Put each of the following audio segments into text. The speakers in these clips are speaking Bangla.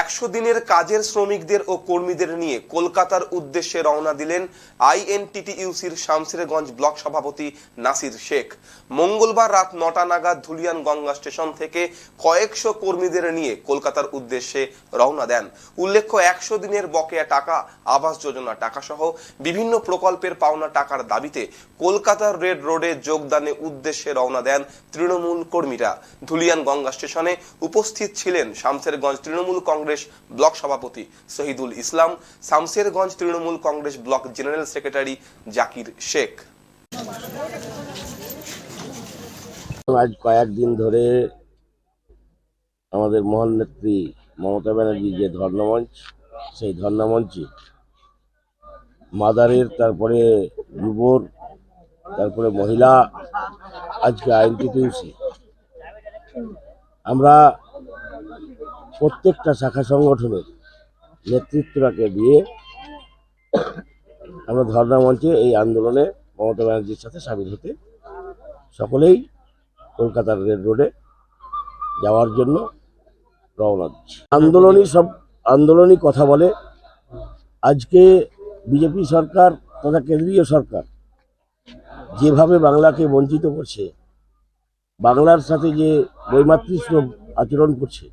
একশো দিনের কাজের শ্রমিকদের ও কর্মীদের নিয়ে কলকাতার উদ্দেশ্যে রওনা দিলেন আইএনটিটিইউসির শামসেরগঞ্জ ব্লক সভাপতি নাসির শেখ। মঙ্গলবার রাত নটা নাগাদ ধুলিয়ান গঙ্গা স্টেশন থেকে কয়েকশো কর্মীদের নিয়ে কলকাতার উদ্দেশ্যে রওনা দেন। উল্লেখ্য, একশো দিনের বকেয়া টাকা, আবাস যোজনা টাকা সহ বিভিন্ন প্রকল্পের পাওনা টাকার দাবিতে কলকাতার রেড রোডে যোগদানে উদ্দেশ্যে রওনা দেন তৃণমূল কর্মীরা। ধুলিয়ান গঙ্গা স্টেশনে উপস্থিত ছিলেন শামসেরগঞ্জ তৃণমূল কংগ্রেস ব্লক সভাপতি Shahidul Islam Samserganj Trinamool Congress block general secretary Zakir Sheikh. আজ কয়েকদিন ধরে আমাদের মহান নেত্রী মমতা ব্যানার্জি যে ধর্ণমঞ্চ, সেই ধর্ণামঞ্চে মাদারের, তারপরে যুবর, তারপরে মহিলা, আজকে আইনটিটিউসি আমরা প্রত্যেকটা শাখা সংগঠনের নেতৃত্বটাকে দিয়ে আমরা ধর্ণা মঞ্চে এই আন্দোলনে মমতা ব্যানার্জির সাথে সামিল হতে সকলেই কলকাতার রেড রোডে যাওয়ার জন্য রওনা দিচ্ছি। আন্দোলনই সব, আন্দোলনই কথা বলে। আজকে বিজেপি সরকার তথা কেন্দ্রীয় সরকার যেভাবে বাংলাকে বঞ্চিত করছে, বাংলার সাথে যে বৈমাতৃস্ব আচরণ করছে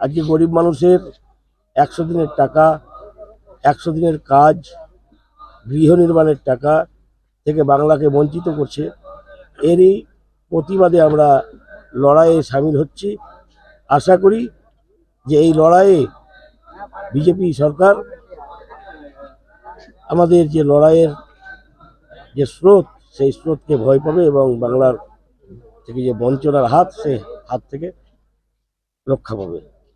আজকে গরিব মানুষের একশো দিনের টাকা, একশো দিনের কাজ, গৃহ নির্মাণের টাকা থেকে বাংলাকে বঞ্চিত করছে। এরই প্রতিবাদে আমরা লড়াইয়ে সামিল হচ্ছি। আশা করি যে এই লড়াইয়ে বিজেপি সরকার আমাদের যে লড়াইয়ের যে স্রোত, সেই স্রোতকে ভয় পাবে এবং বাংলার থেকে যে বঞ্চনার হাত, সে হাত থেকে রক্ষা পাবে।